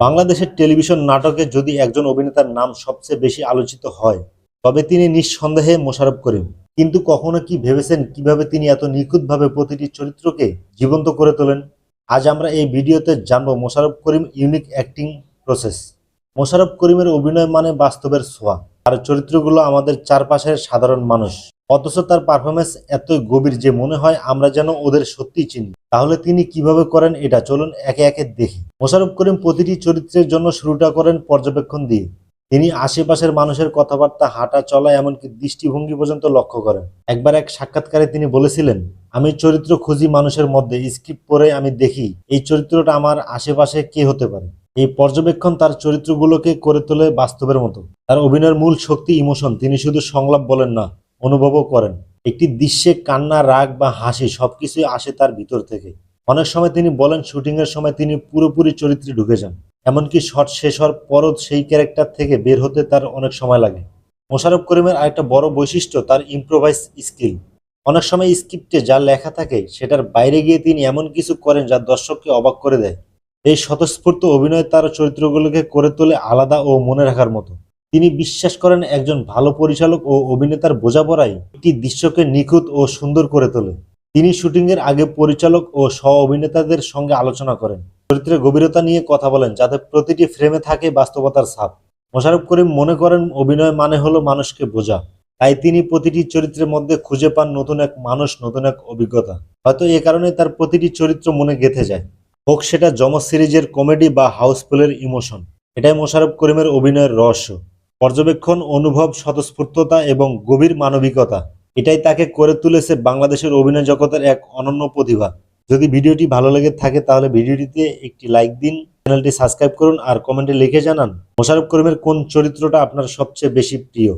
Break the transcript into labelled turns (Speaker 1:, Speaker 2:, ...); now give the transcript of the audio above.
Speaker 1: বাংলাদেশের টেলিভিশন নাটকে যদি একজন অভিনেতার নাম সবচেয়ে বেশি আলোচিত হয়, তবে তিনি নিঃসন্দেহে মোশাররফ করিম। কিন্তু কখনো কি ভেবেছেন কীভাবে তিনি এত নিখুঁতভাবে প্রতিটি চরিত্রকে জীবন্ত করে তোলেন? আজ আমরা এই ভিডিওতে জানব Mosharraf Karim unique acting process. Mosharraf করিমের অভিনয় মানে বাস্তবের ছোঁয়া। আর চরিত্রগুলো আমাদের চারপাশের সাধারণ মানুষ। অথচ তার পারফরমেন্স এতই গভীর যে মনে হয় আমরা যেন ওদের সত্যি চিনি। তাহলে তিনি কীভাবে করেন এটা চলুন একে একে দেখি। মোশারফ করিম প্রতিটি চরিত্রের জন্য শুরুটা করেন পর্যবেক্ষণ দিয়ে। তিনি আশেপাশের মানুষের কথাবার্তা, হাঁটা, চলা, এমনকি দৃষ্টিভঙ্গি পর্যন্ত লক্ষ্য করেন। একবার এক সাক্ষাৎকারে তিনি বলেছিলেন, আমি চরিত্র খুঁজি মানুষের মধ্যে স্ক্রিপ্ট পড়ে আমি দেখি, এই চরিত্রটা আমার আশেপাশে কে হতে পারে? এই পর্যবেক্ষণ তার চরিত্রগুলোকে করে তোলে বাস্তবের মতো। তার অভিনয়ের মূল শক্তি ইমোশন, তিনি শুধু সংলাপ বলেন না অনুভবও করেন। একটি দৃশ্যে কান্না, রাগ বা হাসি সবকিছুই আসে তার ভিতর থেকে। অনেক সময় তিনি বলেন শুটিং এর সময় তিনি পুরোপুরি চরিত্রে ঢুকে যান। এমনকি শট শেষ হওয়ার পরও সেই ক্যারেক্টার থেকে বের হতে তার অনেক সময় লাগে। মোশাররফ করিমের আরেকটা বড় বৈশিষ্ট্য তার ইম্প্রোভাইজ স্কিল অনেক সময় স্ক্রিপ্টে যা লেখা থাকে সেটার বাইরে গিয়ে তিনি এমন কিছু করেন যা দর্শককে অবাক করে দেয়। এই স্বতঃস্ফূর্ত অভিনয় তার চরিত্রগুলোকে করে তোলে আলাদা ও মনে রাখার মতো। তিনি বিশ্বাস করেন একজন ভালো পরিচালক ও অভিনেতার বোঝাপড়াই একটি দৃশ্যকে নিখুঁত ও সুন্দর করে তোলে। তিনি শুটিংয়ের আগে পরিচালক ও সহ অভিনেতাদের সঙ্গে আলোচনা করেন। চরিত্রের গভীরতা নিয়ে কথা বলেন, যাতে প্রতিটি ফ্রেমে থাকে বাস্তবতার ছাপ। মোশারফ করিম মনে করেন, অভিনয় মানে হলো মানুষকে বোঝা। তাই তিনি প্রতিটি চরিত্রের মধ্যে খুঁজে পান নতুন এক মানুষ, নতুন এক অভিজ্ঞতা। হয়তো এ কারণে তার প্রতিটি চরিত্র মনে গেঁথে যায়। হোক সেটা যমজ সিরিজের কমেডি বা হাউসফুলের ইমোশন। এটাই মোশারফ করিমের অভিনয়ের রহস্য। পর্যবেক্ষণ, অনুভব, স্বতঃস্ফূর্ততা এবং গভীর মানবিকতা। এটাই তাকে করে তুলেছে বাংলাদেশের অভিনয় জগতের এক অনন্য প্রতিভা। যদি ভিডিওটি ভালো লেগে থাকে তাহলে ভিডিওটিতে একটি লাইক দিন, চ্যানেলটি সাবস্ক্রাইব করুন আর কমেন্টে লিখে জানান মোশারফ করিমের কোন চরিত্রটা আপনার সবচেয়ে বেশি প্রিয়?